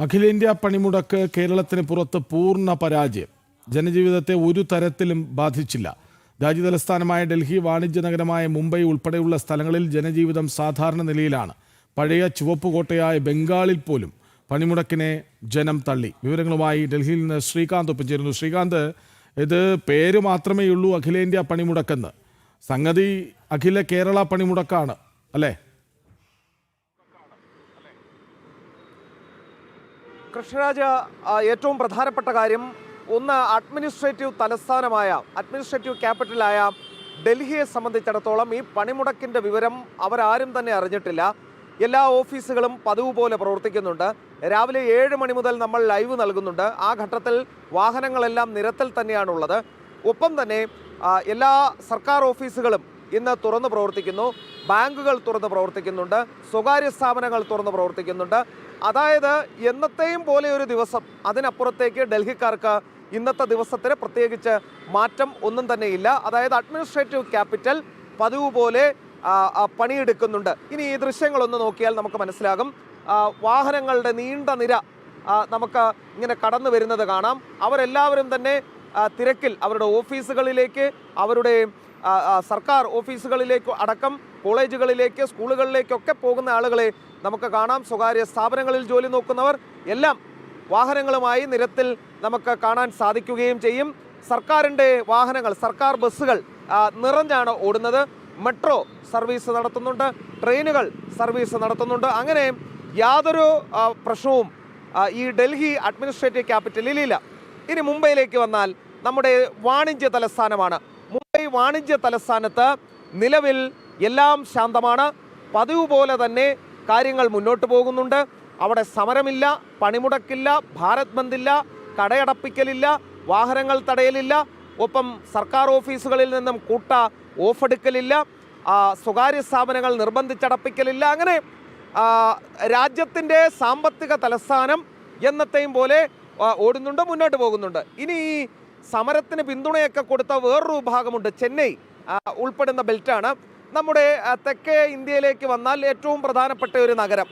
അഖിലേന്ത്യാ പണിമുടക്ക് കേരളത്തിന് പുറത്ത് പൂർണ പരാജയം. ജനജീവിതത്തെ ഒരു തരത്തിലും ബാധിച്ചില്ല. രാജ്യതലസ്ഥാനമായ ഡൽഹി വാണിജ്യ നഗരമായ മുംബൈ ഉൾപ്പെടെയുള്ള സ്ഥലങ്ങളിൽ ജനജീവിതം സാധാരണ നിലയിലാണ്. പഴയ ചുവപ്പുകോട്ടയായ ബംഗാളിൽ പോലും പണിമുടക്കിനെ ജനം തള്ളി. വിവരങ്ങളുമായി ഡൽഹിയിൽ നിന്ന് ശ്രീകാന്ത് ഒപ്പിച്ചേരുന്നു ശ്രീകാന്ത് ഇത് പേര് മാത്രമേ ഉള്ളൂ അഖിലേന്ത്യാ പണിമുടക്കെന്ന്. സംഗതി അഖില കേരള പണിമുടക്കാണ് അല്ലേ? കൃഷ്ണരാജ ഏറ്റവും പ്രധാനപ്പെട്ട കാര്യം ഒന്ന് അഡ്മിനിസ്ട്രേറ്റീവ് തലസ്ഥാനമായ അഡ്മിനിസ്ട്രേറ്റീവ് ക്യാപിറ്റലായ ഡൽഹിയെ സംബന്ധിച്ചിടത്തോളം ഈ പണിമുടക്കിന്റെ വിവരം അവരാരും തന്നെ അറിഞ്ഞിട്ടില്ല. എല്ലാ ഓഫീസുകളും പതിവ് പോലെ പ്രവർത്തിക്കുന്നുണ്ട്. രാവിലെ ഏഴ് മണി മുതൽ നമ്മൾ ലൈവ് നൽകുന്നുണ്ട്. ആ ഘട്ടത്തിൽ വാഹനങ്ങളെല്ലാം നിരത്തിൽ തന്നെയാണുള്ളത്. ഒപ്പം തന്നെ എല്ലാ സർക്കാർ ഓഫീസുകളും ഇന്ന് തുറന്നു പ്രവർത്തിക്കുന്നു. ബാങ്കുകൾ തുറന്ന് പ്രവർത്തിക്കുന്നുണ്ട്. സ്വകാര്യ സ്ഥാപനങ്ങൾ തുറന്ന് പ്രവർത്തിക്കുന്നുണ്ട്. അതായത് എന്നത്തെയും പോലെ ഒരു ദിവസം അതിനപ്പുറത്തേക്ക് ഡൽഹിക്കാർക്ക് ഇന്നത്തെ ദിവസത്തിന് പ്രത്യേകിച്ച് മാറ്റം ഒന്നും തന്നെ ഇല്ല. അതായത് അഡ്മിനിസ്ട്രേറ്റീവ് ക്യാപിറ്റൽ പതിവ് പോലെ പണിയെടുക്കുന്നുണ്ട്. ഇനി ഈ ദൃശ്യങ്ങളൊന്ന് നോക്കിയാൽ നമുക്ക് മനസ്സിലാകും. വാഹനങ്ങളുടെ നീണ്ട നിര നമുക്ക് ഇങ്ങനെ കടന്നു വരുന്നത് കാണാം. അവരെല്ലാവരും തന്നെ തിരക്കിൽ അവരുടെ ഓഫീസുകളിലേക്ക് അവരുടെ സർക്കാർ ഓഫീസുകളിലേക്ക് അടക്കം കോളേജുകളിലേക്ക് സ്കൂളുകളിലേക്കൊക്കെ പോകുന്ന ആളുകളെ നമുക്ക് കാണാം. സ്വകാര്യ സ്ഥാപനങ്ങളിൽ ജോലി നോക്കുന്നവർ എല്ലാം വാഹനങ്ങളുമായി നിരത്തിൽ നമുക്ക് കാണാൻ സാധിക്കുകയും ചെയ്യും. സർക്കാരിന്റെ വാഹനങ്ങൾ സർക്കാർ ബസ്സുകൾ നിറഞ്ഞാണ് ഓടുന്നത്. മെട്രോ സർവീസ് നടത്തുന്നുണ്ട് ട്രെയിനുകൾ സർവീസ് നടത്തുന്നുണ്ട്. അങ്ങനെ യാതൊരു പ്രശ്നവും ഈ ഡൽഹി അഡ്മിനിസ്ട്രേറ്റീവ് ക്യാപിറ്റലിൽ ഇല്ല. ഇനി മുംബൈയിലേക്ക് വന്നാൽ നമ്മുടെ വാണിജ്യ തലസ്ഥാനമാണ് മുംബൈ വാണിജ്യ തലസ്ഥാനത്ത് നിലവിൽ എല്ലാം ശാന്തമാണ്. പതിവ് പോലെ തന്നെ കാര്യങ്ങൾ മുന്നോട്ട് പോകുന്നുണ്ട്. അവിടെ സമരമില്ല പണിമുടക്കില്ല ഭാരത് ബന്ദില്ല കടയടപ്പിക്കലില്ല വാഹനങ്ങൾ തടയലില്ല ഒപ്പം സർക്കാർ ഓഫീസുകളിൽ നിന്നും കൂട്ട ഓഫെടുക്കലില്ല സ്വകാര്യ സ്ഥാപനങ്ങൾ നിർബന്ധിച്ചടപ്പിക്കലില്ല. അങ്ങനെ രാജ്യത്തിന്റെ സാമ്പത്തിക തലസ്ഥാനം എന്നത്തെയും പോലെ ഓടുന്നുണ്ട് മുന്നോട്ട് പോകുന്നുണ്ട്. ഇനി ഈ സമരത്തിന് പിന്തുണയൊക്കെ കൊടുത്ത വേറൊരു വിഭാഗമുണ്ട്. ചെന്നൈ ഉൾപ്പെടുന്ന ബെൽറ്റാണ്. നമ്മുടെ തെക്കേ ഇന്ത്യയിലേക്ക് വന്നാൽ ഏറ്റവും പ്രധാനപ്പെട്ട ഒരു നഗരം.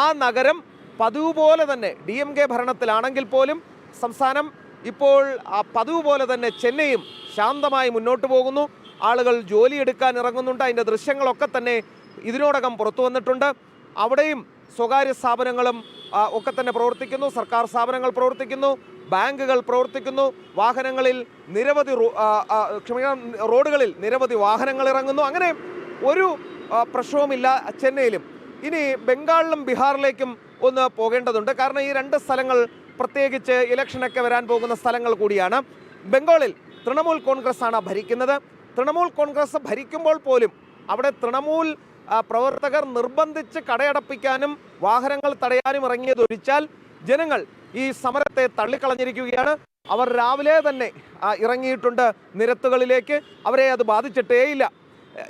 ആ നഗരം പതിവ് പോലെ തന്നെ ഡി എം കെ ഭരണത്തിലാണെങ്കിൽ പോലും സംസ്ഥാനം ഇപ്പോൾ പതിവ് പോലെ തന്നെ ചെന്നൈയും ശാന്തമായി മുന്നോട്ട് പോകുന്നു. ആളുകൾ ജോലിയെടുക്കാൻ ഇറങ്ങുന്നുണ്ട്. അതിന്റെ ദൃശ്യങ്ങളൊക്കെ തന്നെ ഇതിനോടകം പുറത്തു വന്നിട്ടുണ്ട്. അവിടെയും സ്വകാര്യ സ്ഥാപനങ്ങളും ഒക്കെ തന്നെ പ്രവർത്തിക്കുന്നു. സർക്കാർ സ്ഥാപനങ്ങൾ പ്രവർത്തിക്കുന്നു. ബാങ്കുകൾ പ്രവർത്തിക്കുന്നു. വാഹനങ്ങളിൽ നിരവധി ക്ഷമിക്കണം റോഡുകളിൽ നിരവധി വാഹനങ്ങൾ ഇറങ്ങുന്നു. അങ്ങനെ ഒരു പ്രശ്നവുമില്ല ചെന്നൈയിലും. ഇനി ബംഗാളിലും ബീഹാറിലേക്കും ഒന്ന് പോകേണ്ടതുണ്ട്. കാരണം ഈ രണ്ട് സ്ഥലങ്ങൾ പ്രത്യേകിച്ച് ഇലക്ഷനൊക്കെ വരാൻ പോകുന്ന സ്ഥലങ്ങൾ കൂടിയാണ്. ബംഗാളിൽ തൃണമൂൽ കോൺഗ്രസ് ആണ് ഭരിക്കുന്നത്. തൃണമൂൽ കോൺഗ്രസ് ഭരിക്കുമ്പോൾ പോലും അവിടെ തൃണമൂൽ പ്രവർത്തകർ നിർബന്ധിച്ച് കടയടപ്പിക്കാനും വാഹനങ്ങൾ തടയാനും ഇറങ്ങിയതൊഴിച്ചാൽ ജനങ്ങൾ ഈ സമരത്തെ തള്ളിക്കളഞ്ഞിരിക്കുകയാണ്. അവർ രാവിലെ തന്നെ ഇറങ്ങിയിട്ടുണ്ട് നിരത്തുകളിലേക്ക്. അവരെ അത് ബാധിച്ചിട്ടേയില്ല.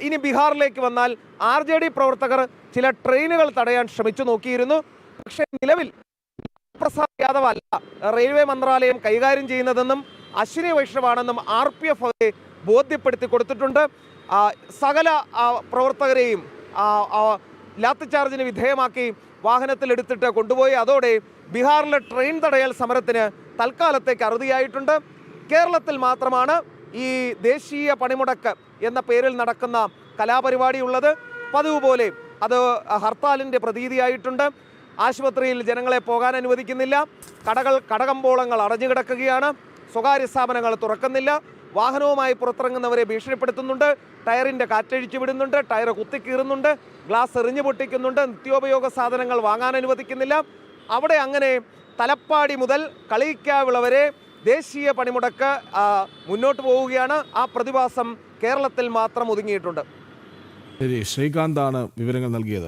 ഇനി ബീഹാറിലേക്ക് വന്നാൽ ആർ ജെ ഡി പ്രവർത്തകർ ചില ട്രെയിനുകൾ തടയാൻ ശ്രമിച്ചു നോക്കിയിരുന്നു. പക്ഷേ നിലവിൽ പ്രസാദ് യാദവ് അല്ല റെയിൽവേ മന്ത്രാലയം കൈകാര്യം ചെയ്യുന്നതെന്നും അശ്വിനി വൈഷ്ണവാണെന്നും ആർ പി എഫ് അവരെ ബോധ്യപ്പെടുത്തി കൊടുത്തിട്ടുണ്ട്. സകല പ്രവർത്തകരെയും ആ, ചാർജിന് വിധേയമാക്കി വാഹനത്തിലെടുത്തിട്ട് കൊണ്ടുപോയി. അതോടെ ബീഹാറിലെ ട്രെയിൻ തടയൽ സമരത്തിന് തൽക്കാലത്തേക്ക് അറുതിയായിട്ടുണ്ട്. കേരളത്തിൽ മാത്രമാണ് ഈ ദേശീയ പണിമുടക്ക് എന്ന പേരിൽ നടക്കുന്ന കലാപരിപാടി ഉള്ളത് പതിവ് പോലെ അത് ഹർത്താലിന്റെ പ്രതീതിയായിട്ടുണ്ട്. ആശുപത്രിയിൽ ജനങ്ങളെ പോകാൻ അനുവദിക്കുന്നില്ല. കടകൾ കടകമ്പോളങ്ങൾ അടഞ്ഞു കിടക്കുകയാണ് സ്വകാര്യ സ്ഥാപനങ്ങൾ തുറക്കുന്നില്ല. വാഹനവുമായി പുറത്തിറങ്ങുന്നവരെ ഭീഷണിപ്പെടുത്തുന്നുണ്ട്. ടയറിന്റെ കാറ്റഴിച്ചു വിടുന്നുണ്ട്. ടയർ കുത്തിക്കീറുന്നുണ്ട്. ഗ്ലാസ് എറിഞ്ഞു പൊട്ടിക്കുന്നുണ്ട്. നിത്യോപയോഗ സാധനങ്ങൾ വാങ്ങാൻ അനുവദിക്കുന്നില്ല. അവിടെ അങ്ങനെ തലപ്പാടി മുതൽ കളിയിക്കാവിള വരെ ദേശീയ പണിമുടക്ക് മുന്നോട്ട് പോവുകയാണ്. ആ പ്രതിഭാസം കേരളത്തിൽ മാത്രം ഒതുങ്ങിയിട്ടുണ്ട്. ശരി ശ്രീകാന്താണ് വിവരങ്ങൾ നൽകിയത്.